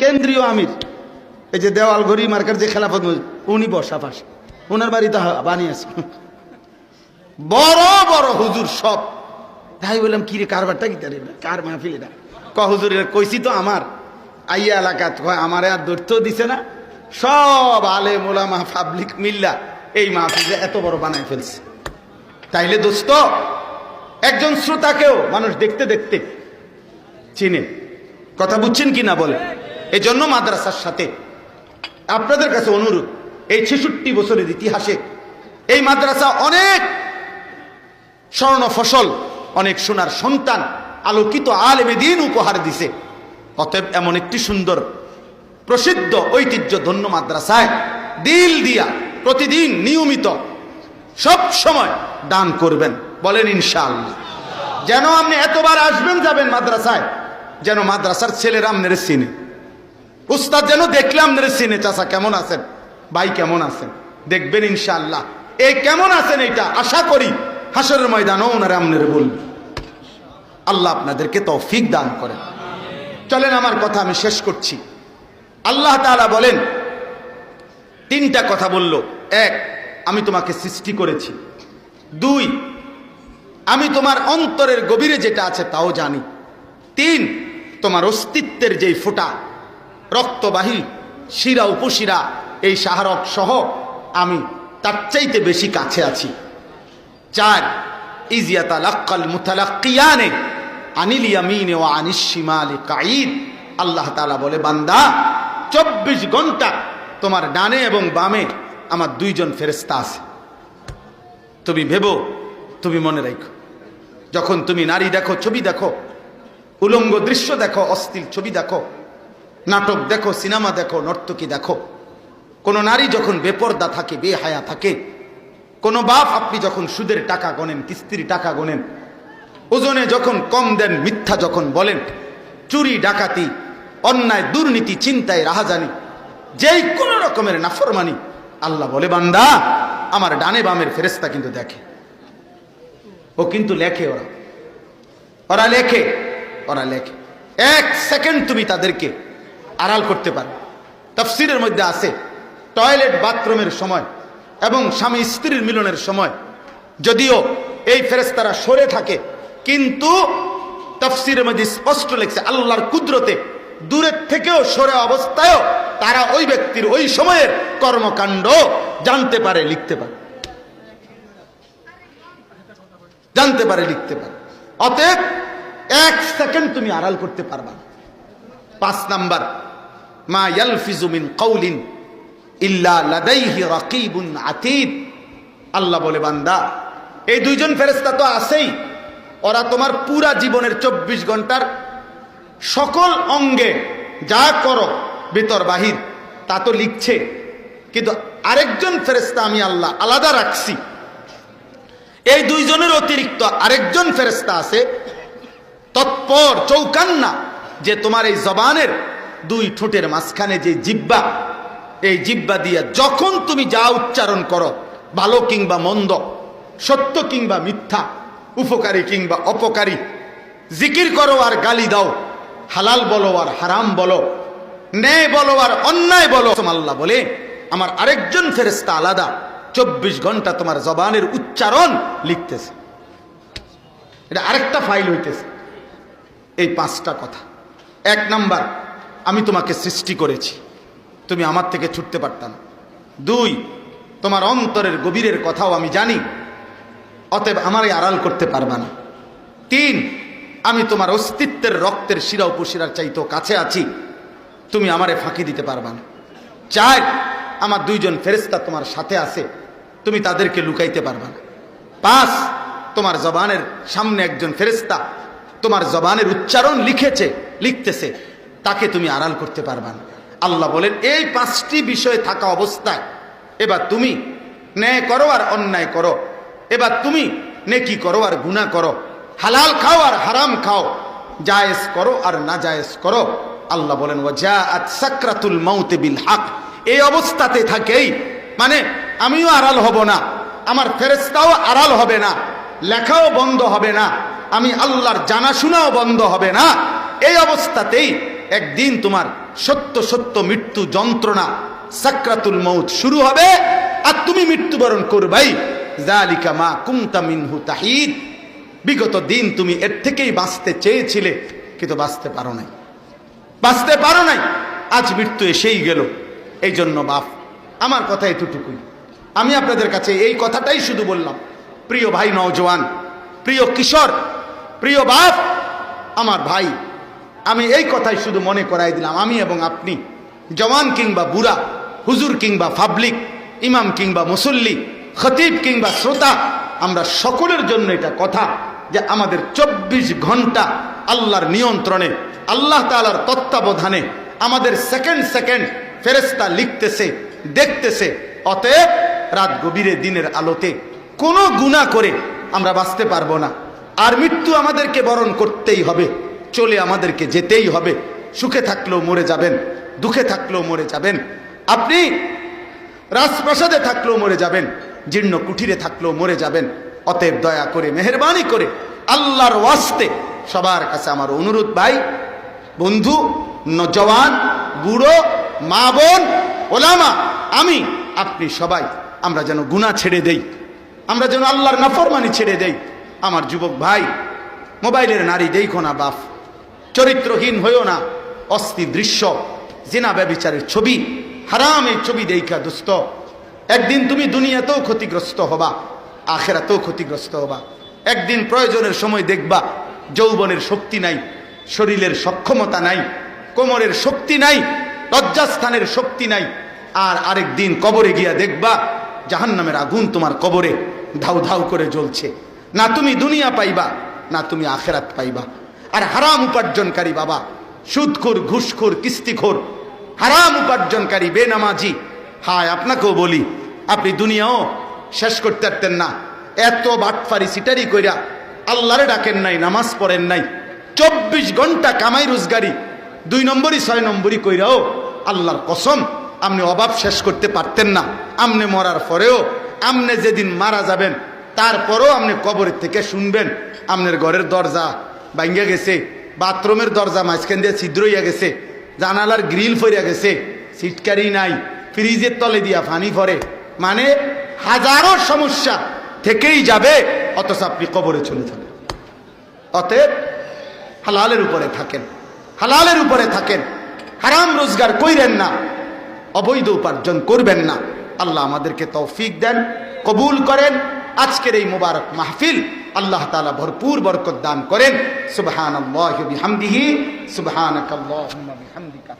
কেন্দ্রীয় আমির। এই যে দেওয়াল ঘড়ি মার্কার যে খেলাফত উনি বসা পাশে ওনার বাড়িতে বানিয়েছে বড় বড় হুজুর সব। তাই বললাম কি রে কারবারটা কি তার? কার মাহফিল এটা? ক হুজুর কইছি তো আমার। আইয়া এলাকাত, কয়, আমারে আর দৈর্থ দিছে না। সব আলে মোলামা, পাবলিক মিল্লা, এই মাহফিলে এত বড় বানায় ফেলছে। তাইলে দোস্ত, একজন শ্রোতাকেও মানুষ দেখতে দেখতে চিনে। কথা বুঝছেন কি না বলে? এই জন্য মাদ্রাসার সাথে। আপনাদের কাছে অনুরোধ, এই ছেষট্টি বছরের ইতিহাসে এই মাদ্রাসা অনেক স্বর্ণ ফসল, অনেক সোনার সন্তান, আলোকিত আলেমে দিন উপহার দিছে। অতএব এমন একটি সুন্দর, প্রসিদ্ধ ঐতিহ্য ধন্য মাদ্রাসায় দিল দিয়া প্রতিদিন নিয়মিত সব সময় দান করবেন, বলেন ইনশাআল্লাহ। যেন আপনি এতবার আসবেন যাবেন মাদ্রাসায়, যেন মাদ্রাসার ছেলেরা আপনার চিনে উস্তাদ, যেন দেখলে আপনার চিনে চাষা কেমন আছেন? ভাই কেমন আছেন? দেখবেন ইনশাআল্লাহ। এই কেমন আছেন এটা? আশা করি হাসরের ময়দানও ওনারা আপনার বলবেন আল্লাহ আপনাদেরকে তৌফিক দান করেন। চলেন, আমার কথা আমি শেষ করছি। আল্লাহ তাআলা বলেন, তিনটা কথা বলল। এক, আমি তোমাকে সৃষ্টি করেছি। দুই, আমি তোমার অন্তরের গভীরে যেটা আছে তাও জানি। তিন, তোমার অস্তিত্বের যেই ফোঁটা রক্তবাহী শিরা, উপশিরা এই সাহারক সহ আমি তার চাইতে বেশি কাছে আছি। চার ইজিয়াতা লাক্কাল মুতালাক্কিয়ানে আনিল ইয়ামিনে ও আনিস শিমালি কাঈদ। আল্লাহ তাআলা বলে, বান্দা, চব্বিশ ঘণ্টা তোমার ডানে এবং বামে আমার দুইজন ফেরেস্তা আছে। তুমি ভেবো, তুমি মনে রাখো যখন তুমি নারী দেখো, ছবি দেখো, উলঙ্গ দৃশ্য দেখো, অস্থির ছবি দেখো নাটক দেখো, সিনেমা দেখো, নর্তকী দেখো। কোন নারী যখন বেপর্দা থাকে, বেহায়া থাকে, কোন বাপ আপনি যখন সুদের টাকা গনেন কিস্তির টাকা গনেন ওজনে যখন কম দেন, মিথ্যা যখন বলেন, চুরি, ডাকাতি, অন্যায়, দুর্নীতি, চিন্তায় রাহাজানি, যেই কোন রকমের নাফরমানি, আল্লাহ বলে, বান্দা, আমার ডানে বামের ফেরেস্তা কিন্তু দেখে। ও কিন্তু লেখে ওরা। ওরা লেখে ওরা লেখে। এক সেকেন্ড তুমি তাদেরকে আড়াল করতে পারে। তফসিরের মধ্যে আছে, টয়লেট বাথরুমের সময় এবং স্বামী স্ত্রীর মিলনের সময়। যদিও এই ফেরেস্তারা সরে থাকে, কিন্তু তফসিরের মধ্যে স্পষ্ট লেখছে, আল্লাহর কুদরতে দূরের থেকেও সরে অবস্থায়ও তারা ওই ব্যক্তির ওই সময়ের কর্মকাণ্ড জানতে পারে, লিখতে পারে। জানতে পারে, লিখতে পারে। অতএব এক সেকেন্ড তুমি আড়াল করতে পারবা পাঁচ নাম্বার মা ইয়ালফিজু মিন কৌলিন ইল্লা লাদাইহি রাকিবুন আতীদ। আল্লাহ বলে, বান্দা, এই দুইজন ফেরেস্তা তো আছেই। ওরা তোমার পুরা জীবনের চব্বিশ ঘণ্টার সকল অঙ্গে যা করো, ভিতর বাহির, তা তো লিখছে। কিন্তু আরেকজন ফেরেস্তা আমি আল্লাহ আলাদা রাখছি। এই দুইজনের অতিরিক্ত আরেকজন ফেরেস্তা আছে। তৎপর, চৌকান্না, যে তোমার এই জবানের দুই ঠোঁটের মাঝখানে যে জিব্বা, এই জিব্বা দিয়া যখন তুমি যা উচ্চারণ করো, ভালো কিংবা মন্দ, সত্য কিংবা মিথ্যা, উপকারী কিংবা অপকারী, জিকির করো আর গালি দাও, হালাল বলো আর হারাম বলো, ন্যায় বলো আর অন্যায় বলো আল্লাহ বলে, আমার আরেকজন ফেরেস্তা আলাদা, চব্বিশ ঘণ্টা তোমার জবানের উচ্চারণ লিখতেছে। এটা আরেকটা ফাইল হইতেছে। এই পাঁচটা কথা। এক নাম্বার আমি তোমাকে সৃষ্টি করেছি। তুমি আমার থেকে ছুটতে পারতাম দুই, তোমার অন্তরের গভীরের কথাও আমি জানি। অতএব আমারই আড়াল করতে পারবা না। তিন, আমি তোমার অস্তিত্বের রক্তের শিরা উপশিরার চাইতেও কাছে আছি। তুমি আমারে ফাঁকি দিতে পারবা না। চার, আমার দুইজন ফেরেস্তা তোমার সাথে আছে। তুমি তাদেরকে লুকাইতে পারবা না। পাঁচ, তোমার জবানের সামনে একজন ফেরেস্তা তোমার জবানের উচ্চারণ লিখেছে, লিখতেছে। তাকে তুমি আড়াল করতে পারবা না। আল্লাহ বলেন, এই পাঁচটি বিষয় থাকা অবস্থায় এবার তুমি ন্যায় করো আর অন্যায় করো। এবার তুমি নেকি করো আর গুণা করো। হালাল খাও আর হারাম খাও। জায়েজ করো আর না জায়েজ করো। আল্লাহ বলেন ও যা আজ সাকরাতুল মাউতে বিল হক। এই অবস্থাতে থাকেই মানে আমিও আড়াল হব না, আমার ফেরেস্তাও আড়াল হবে না, লেখাও বন্ধ হবে না, আমি আল্লাহর জানাশোনাও বন্ধ হবে না। এই অবস্থাতেই একদিন তোমার সত্য সত্য মৃত্যু যন্ত্রণা সাকরাতুল মৌত শুরু হবে, আর তুমি মৃত্যুবরণ করবাই। জালিকা মা কুমতা মিনহু তাহিদ। বিগত দিন তুমি এর থেকেই বাঁচতে চেয়েছিলে, কিন্তু বাঁচতে পারো নাই। বাঁচতে পারো নাই, আজ মৃত্যু এসেই গেল এই জন্য বাপ, আমার কথা এতটুকুই। আমি আপনাদের কাছে এই কথাটাই শুধু বললাম। প্রিয় ভাই নওজওয়ান প্রিয় কিশোর, প্রিয় বাপ, আমার ভাই আমি এই কথাই শুধু মনে করাই দিলাম, আমি এবং আপনি। জওয়ান কিংবা বুড়া, হুজুর কিংবা পাবলিক ইমাম কিংবা মুসল্লি, খতিব কিংবা শ্রোতা, আমরা সকলের জন্য এটা কথা যে আমাদের চব্বিশ ঘণ্টা আল্লাহর নিয়ন্ত্রণে, আল্লাহ তালার তত্ত্বাবধানে আমাদের সেকেন্ড সেকেন্ড ফেরেস্তা লিখতেছে, দেখতেছে। অতএব রাত গভীরে দিনের আলোতে কোনো গুণা করে আমরা বাঁচতে পারব না। আর মৃত্যু আমাদেরকে বরণ করতেই হবে। চলে আমাদেরকে যেতেই হবে। সুখে থাকলেও মরে যাবেন, দুঃখে থাকলেও মরে যাবেন। আপনি রাজপ্রাসাদে থাকলেও মরে যাবেন, জীর্ণ কুঠিরে থাকলেও মরে যাবেন। অতএব দয়া করে, মেহরবানি করে আল্লাহর ওয়াস্তে সবার কাছে আমার অনুরোধ, ভাই, বন্ধু নজওয়ান বুড়ো, মা বোন, ওলামা, আমি, আপনি সবাই, আমরা যেন গুণা ছেড়ে দেই। আমরা যেন আল্লাহর নাফরমানি ছেড়ে দেই। আমার যুবক ভাই, মোবাইলের নারী, দেখো না বাপ চরিত্রহীন হয়েও না, অস্থি দৃশ্য, জেনা ব্যবিচারের ছবি, হারাম এই ছবি দেখা দুস্থ। একদিন তুমি দুনিয়াতেও ক্ষতিগ্রস্ত হবা, আখেরাতেও ক্ষতিগ্রস্ত হবা। একদিন প্রয়োজনের সময় দেখবা, যৌবনের শক্তি নাই, শরীরের সক্ষমতা নাই, কোমরের শক্তি নাই, লজ্জাস্থানের শক্তি নাই। আর আরেক দিন কবরে গিয়া দেখবা, জাহান্নামের আগুন তোমার কবরে ধাউ ধাউ করে জ্বলছে। না তুমি দুনিয়া পাইবা, না তুমি আখেরাত পাইবা। আর হারাম উপার্জনকারী বাবা, সুদখোর, ঘুষখোর, কিস্তিখোর, হারাম উপার্জনকারী, বেনামাজি। হায়, আপনাকেও বলি, আপনি দুনিয়াও শেষ করতে পারতেন না। এত বাটফারি সিটারি কইরা আল্লাহরে ডাকেন নাই, নামাজ পড়েন নাই। চব্বিশ ঘণ্টা কামাই রোজগারি, দুই নম্বরই, ছয় নম্বরই কইরাও আল্লাহর কসম, আপনি অভাব শেষ করতে পারতেন না। আমনে মরার পরেও আমনে যেদিন মারা যাবেন, তারপরও আপনি কবরের থেকে শুনবেন, আপনার ঘরের দরজা ভাঙ্গা গেছে। বাথরুমের দরজা মাঝখান দিয়ে ছিদ্র হইয়া গেছে। জানালার গ্রিল ফইরা গেছে। সিটকারি নাই। ফ্রিজের তলে দিয়া ফানি ফরে মানে হাজারো সমস্যা থেকেই যাবে, অথচ আপনি কবরে চলে যাবেন অতএব হালালের উপরে থাকেন। হালালের উপরে থাকেন। হারাম রোজগার কইরেন না। অবৈধ উপার্জন করবেন না। আল্লাহ আমাদেরকে তৌফিক দেন, কবুল করেন। আজকের এই মুবারক মাহফিল আল্লাহ তালা ভরপুর বরকত দান করেন। সুবহান বিহামদিহি সুবহান বিহামদিকা।